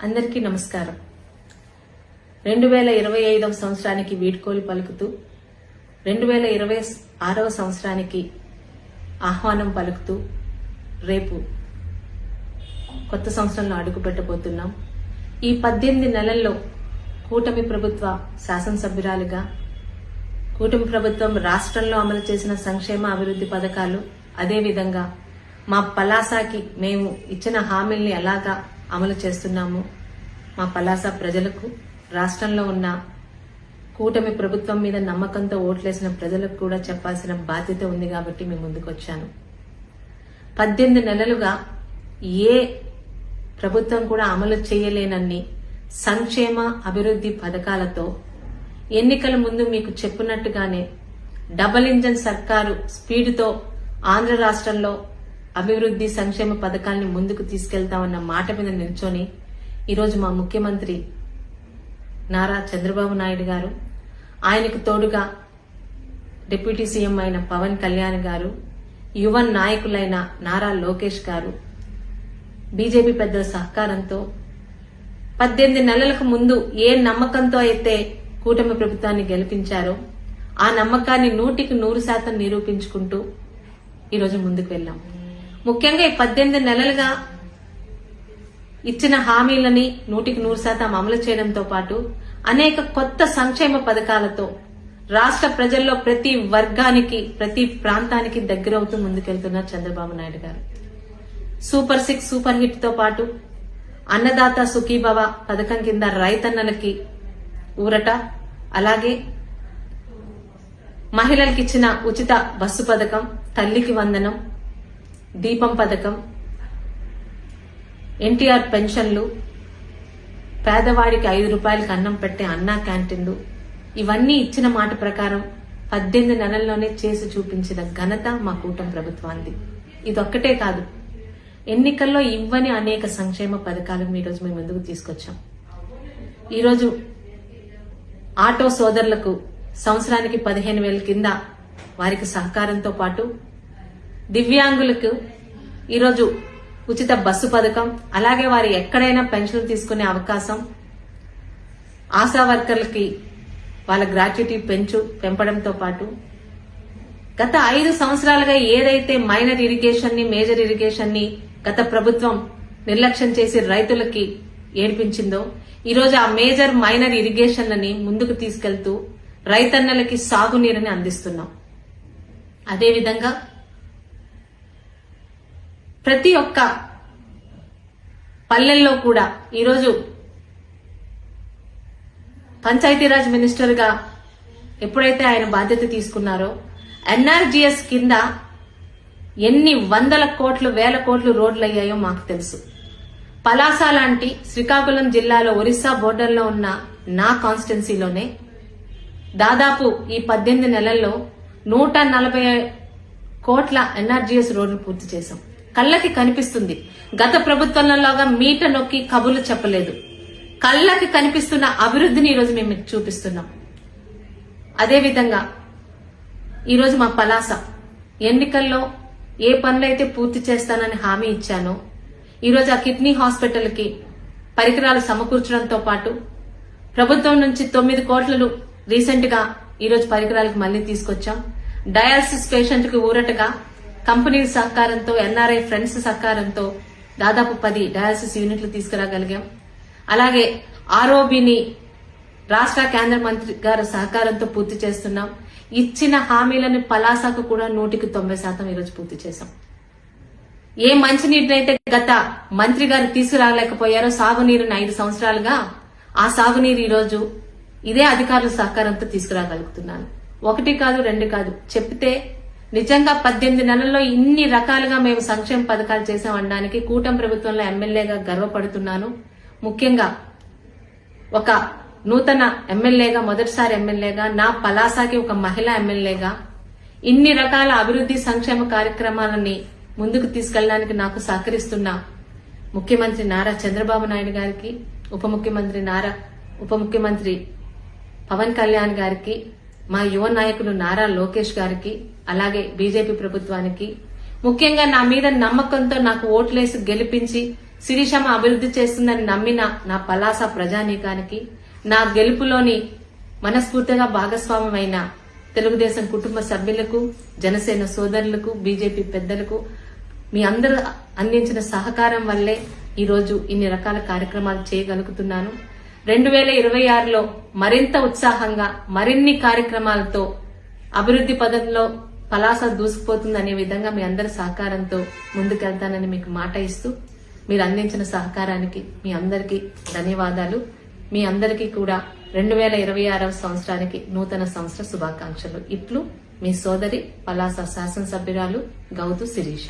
అందరికీ నమస్కారం. రెండు వేల ఇరవై ఐదవ సంవత్సరానికి వీడ్కోలు పలుకుతూ రెండు వేల ఇరవై ఆరవ సంవత్సరానికి ఆహ్వానం పలుకుతూ రేపు కొత్త సంవత్సరంలో అడుగు పెట్టబోతున్నాం ఈ పద్దెనిమిది నెలల్లో కూటమి ప్రభుత్వ శాసనసభ్యురాలుగా కూటమి ప్రభుత్వం రాష్ట్రంలో అమలు చేసిన సంక్షేమ అభివృద్ధి పథకాలు అదేవిధంగా మా పలాసాకి మేము ఇచ్చిన హామీల్ని ఎలాగా అమలు చేస్తున్నాము. మా పలాస ప్రజలకు రాష్ట్రంలో ఉన్న కూటమి ప్రభుత్వం మీద నమ్మకంతో ఓట్లేసిన ప్రజలకు కూడా చెప్పాల్సిన బాధ్యత ఉంది కాబట్టి మేము ముందుకొచ్చాను. పద్దెనిమిది నెలలుగా ఏ ప్రభుత్వం కూడా అమలు చేయలేనన్ని సంక్షేమ అభివృద్ధి పథకాలతో ఎన్నికల ముందు మీకు చెప్పినట్టుగానే డబల్ ఇంజన్ సర్కారు స్పీడ్తో ఆంధ్ర రాష్ట్రంలో అభివృద్ధి సంక్షేమ పథకాల్ని ముందుకు తీసుకెళ్తామన్న మాట మీద నిల్చొని ఈరోజు మా ముఖ్యమంత్రి నారా చంద్రబాబు నాయుడు గారు ఆయనకు తోడుగా డిప్యూటీ సీఎం అయిన పవన్ కళ్యాణ్ గారు యువ నాయకులైన నారా లోకేష్ గారు బీజేపీ పెద్దల సహకారంతో పద్దెనిమిది నెలలకు ముందు ఏ నమ్మకంతో అయితే కూటమి ప్రభుత్వాన్ని గెలిపించారో ఆ నమ్మకాన్ని నూటికి నూరు శాతం నిరూపించుకుంటూ ఈరోజు ముందుకు వెళ్ళాం. ముఖ్యంగా ఈ పద్దెనిమిది నెలలుగా ఇచ్చిన హామీలని నూటికి నూరు శాతం అమలు చేయడంతో పాటు అనేక కొత్త సంక్షేమ పథకాలతో రాష్ట్ర ప్రజల్లో ప్రతి వర్గానికి ప్రతి ప్రాంతానికి దగ్గరవుతూ ముందుకెళ్తున్నారు చంద్రబాబు నాయుడు గారు. సూపర్ సిక్స్ సూపర్ హిట్తో పాటు అన్నదాత సుఖీభవ పథకం కింద రైతన్నలకి ఊరట అలాగే మహిళలకు ఇచ్చిన ఉచిత బస్సు పథకం తల్లికి వందనం దీపం పథకం ఎన్టీఆర్ పెన్షన్లు పేదవాడికి ఐదు రూపాయలకి అన్నం పెట్టే అన్నా క్యాంటీన్లు ఇవన్నీ ఇచ్చిన మాట ప్రకారం పద్దెనిమిది నెలల్లోనే చేసి చూపించిన ఘనత మా కూటమి ప్రభుత్వానికి ఇదొక్కటే కాదు ఎన్నికల్లో ఇవ్వని అనేక సంక్షేమ పథకాలను ఈరోజు మేము ముందుకు తీసుకొచ్చాం? ఈరోజు ఆటో సోదరులకు సంవత్సరానికి పదిహేను వేల కింద వారికి సహకారంతో పాటు దివ్యాంగులకు ఈరోజు ఉచిత బస్సు పథకం అలాగే వారు ఎక్కడైనా పెన్షన్ తీసుకునే అవకాశం ఆశా వర్కర్లకి వాళ్ళ గ్రాట్యుటీ పెంచు పెంపడంతో పాటు. గత ఐదు సంవత్సరాలుగా ఏదైతే మైనర్ ఇరిగేషన్ని మేజర్ ఇరిగేషన్ని గత ప్రభుత్వం నిర్లక్ష్యం చేసి రైతులకి ఏడ్పించిందో ఈరోజు ఆ మేజర్ మైనర్ ఇరిగేషన్లని ముందుకు తీసుకెళ్తూ రైతన్నలకి సాగునీరుని అందిస్తున్నాం. అదేవిధంగా ప్రతి ఒక్క పల్లెల్లో కూడా ఈరోజు పంచాయతీరాజ్ మినిస్టర్గా ఎప్పుడైతే ఆయన బాధ్యత తీసుకున్నారో ఎన్ఆర్జీఎస్ కింద ఎన్ని వందల కోట్లు వేల కోట్లు రోడ్లు అయ్యాయో మాకు తెలుసు. పలాస లాంటి శ్రీకాకుళం జిల్లాలో ఒరిస్సా బోర్డర్లో ఉన్న నా కాన్స్టిట్యున్సీలోనే దాదాపు ఈ పద్దెనిమిది నెలల్లో నూట నలభై కోట్ల ఎన్ఆర్జీఎస్ రోడ్లు పూర్తి చేశాం. కళ్ళకి కనిపిస్తుంది. గత ప్రభుత్వంలోగా మీట నొక్కి కబుర్లు చెప్పలేదు. కళ్ళకి కనిపిస్తున్న అభివృద్ధిని ఈరోజు మేము మీకు చూపిస్తున్నాం. అదేవిధంగా ఈరోజు మా పలాస ఎన్నికల్లో ఏ పనులైతే పూర్తి చేస్తానని హామీ ఇచ్చానో ఈరోజు ఆ కిడ్నీ హాస్పిటల్కి పరికరాలు సమకూర్చడంతో పాటు ప్రభుత్వం నుంచి తొమ్మిది కోట్లను రీసెంట్గా ఈరోజు పరికరాలకు మళ్ళీ తీసుకొచ్చాం. డయాలసిస్ పేషెంట్కి ఊరటగా కంపెనీల సహకారంతో ఎన్ఆర్ఐ ఫ్రెండ్స్ సహకారంతో దాదాపు పది డయాలసిస్ యూనిట్లు తీసుకురాగలిగాం. అలాగే ఆర్ఓబిని రాష్ట్ర కేంద్ర మంత్రి గారి సహకారంతో పూర్తి చేస్తున్నాం. ఇచ్చిన హామీలను పలాసకు కూడా నూటికి తొంభై శాతం ఈరోజు పూర్తి చేశాం. ఏ మంచినీటినైతే గత మంత్రి గారు తీసుకురాలేకపోయారో సాగునీరుని ఐదు సంవత్సరాలుగా ఆ సాగునీరు ఈరోజు ఇదే అధికారుల సహకారంతో తీసుకురాగలుగుతున్నాను. ఒకటి కాదు రెండు కాదు చెప్తే నిజంగా పద్దెనిమిది నెలల్లో ఇన్ని రకాలుగా మేము సంక్షేమ పథకాలు చేశాం అనడానికి కూటమి ప్రభుత్వంలో ఎమ్మెల్యేగా గర్వపడుతున్నాను. ముఖ్యంగా ఒక నూతన ఎమ్మెల్యేగా మొదటిసారి ఎమ్మెల్యేగా నా పలాసాకి ఒక మహిళా ఎమ్మెల్యేగా ఇన్ని రకాల అభివృద్ధి సంక్షేమ కార్యక్రమాలని ముందుకు తీసుకెళ్ళడానికి నాకు సహకరిస్తున్న ముఖ్యమంత్రి నారా చంద్రబాబు నాయుడు గారికి ఉప ముఖ్యమంత్రి నారా ఉప ముఖ్యమంత్రి పవన్ కళ్యాణ్ గారికి మా యువ నాయకులు నారా లోకేష్ గారికి అలాగే బీజేపీ ప్రభుత్వానికి ముఖ్యంగా నా మీద నమ్మకంతో నాకు ఓట్లేసి గెలిపించి సిరిషమ అభివృద్ధి చేస్తుందని నమ్మిన నా పలాస ప్రజానీకానికి నా గెలుపులోని మనస్ఫూర్తిగా భాగస్వామ్యమైన తెలుగుదేశం కుటుంబ సభ్యులకు జనసేన సోదరులకు బీజేపీ పెద్దలకు మీ అందరూ అందించిన సహకారం వల్లే ఈరోజు ఇన్ని రకాల కార్యక్రమాలు చేయగలుగుతున్నాను. రెండు వేల ఇరవై ఆరులో మరింత ఉత్సాహంగా మరిన్ని కార్యక్రమాలతో అభివృద్ధి పదంలో పలాస దూసుకుపోతుందనే విధంగా మీ అందరి సహకారంతో ముందుకెళ్తానని మీకు మాట ఇస్తూ మీరు అందించిన సహకారానికి మీ అందరికీ ధన్యవాదాలు. మీ అందరికీ కూడా రెండు వేల ఇరవై ఆరవ సంవత్సరానికి నూతన సంవత్సర శుభాకాంక్షలు. ఇట్లు మీ సోదరి పలాస శాసనసభ్యురాలు గౌతు శిరీష.